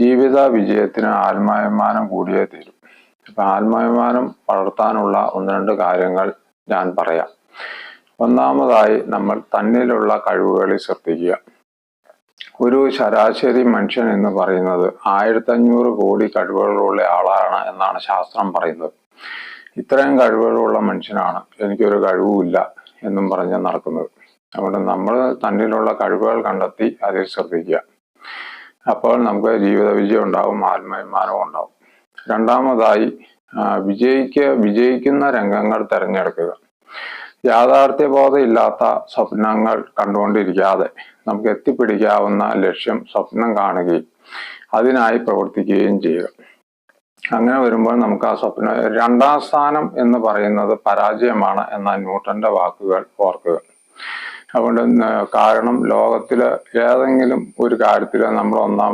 ജീവിത വിജയത്തിന് ആത്മാഭിമാനം കൂടിയേ തീരും. അപ്പൊ ആത്മാഭിമാനം വളർത്താനുള്ള ഒന്ന് രണ്ട് കാര്യങ്ങൾ ഞാൻ പറയാം. ഒന്നാമതായി നമ്മൾ തന്നിലുള്ള കഴിവുകളിൽ ശ്രദ്ധിക്കുക. ഒരു ശരാശരി മനുഷ്യൻ എന്ന് പറയുന്നത് ആയിരത്തി അഞ്ഞൂറ് കോടി കഴിവുകളുള്ള ആളാണ് എന്നാണ് ശാസ്ത്രം പറയുന്നത്. ഇത്രയും കഴിവുകളുള്ള മനുഷ്യനാണ് എനിക്കൊരു കഴിവുമില്ല എന്നും പറഞ്ഞ് നടക്കുന്നത്. അതുകൊണ്ട് നമ്മൾ തന്നിലുള്ള കഴിവുകൾ കണ്ടെത്തി അതിൽ ശ്രദ്ധിക്കുക. അപ്പോൾ നമുക്ക് ജീവിത വിജയം ഉണ്ടാവും ആത്മാഭിമാനവും ഉണ്ടാവും. രണ്ടാമതായി വിജയിക്ക വിജയിക്കുന്ന രംഗങ്ങൾ തിരഞ്ഞെടുക്കുക. യാഥാർത്ഥ്യബോധം ഇല്ലാത്ത സ്വപ്നങ്ങൾ കണ്ടുകൊണ്ടിരിക്കാതെ നമുക്ക് എത്തിപ്പിടിക്കാവുന്ന ലക്ഷ്യം സ്വപ്നം കാണുകയും അതിനായി പ്രവർത്തിക്കുകയും ചെയ്യുക. അങ്ങനെ വരുമ്പോൾ നമുക്ക് ആ സ്വപ്നം രണ്ടാം സ്ഥാനം എന്ന് പറയുന്നത് പരാജയമാണ് എന്ന ന്യൂട്ടന്റെ വാക്കുകൾ ഓർക്കുക. അതുകൊണ്ട് കാരണം ലോകത്തിൽ ഏതെങ്കിലും ഒരു കാര്യത്തിൽ നമ്മൾ ഒന്നാം